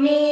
me.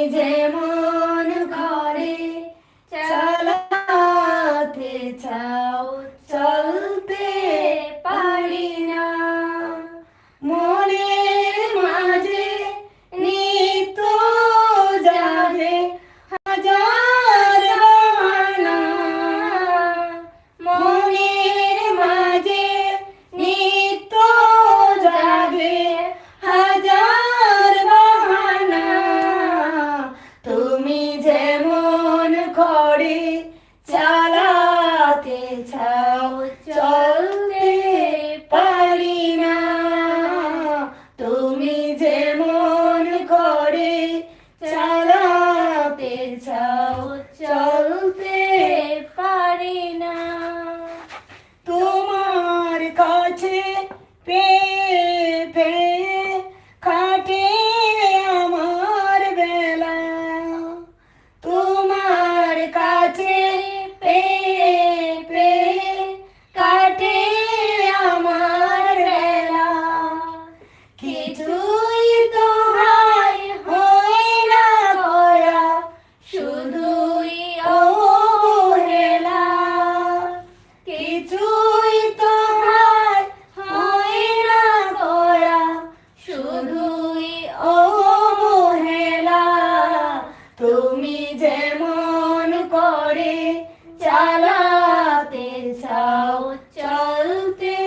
দাও চলতে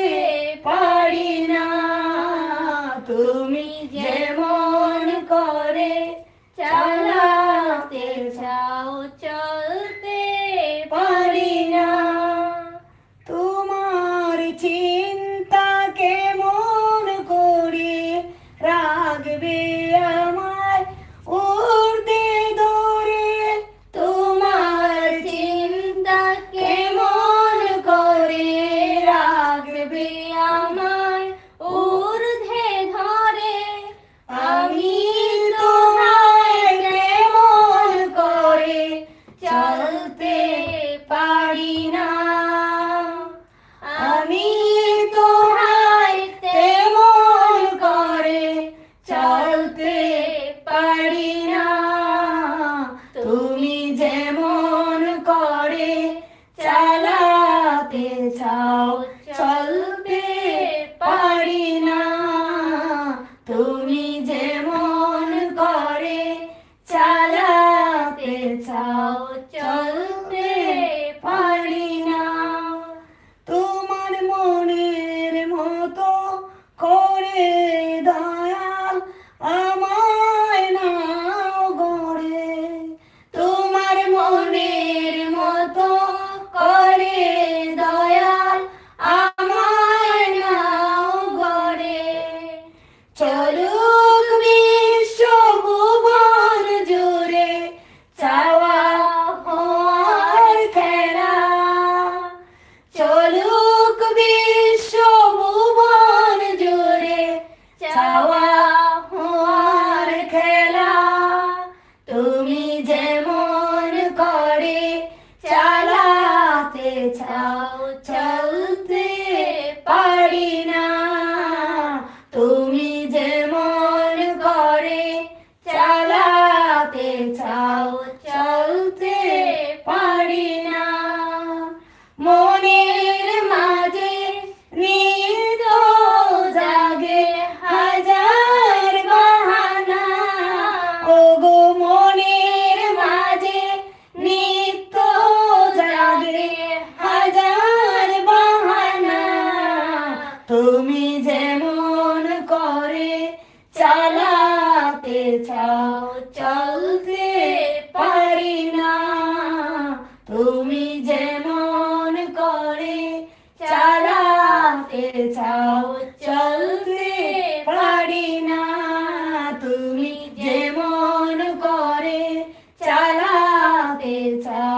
পারি না। তুমি যেমন করে চালা Bye. চলতে পারি না। তুমি যেমন করে চালাতে চাও, চলতে পারি না। তুমি যেমন করে চালাতে চাও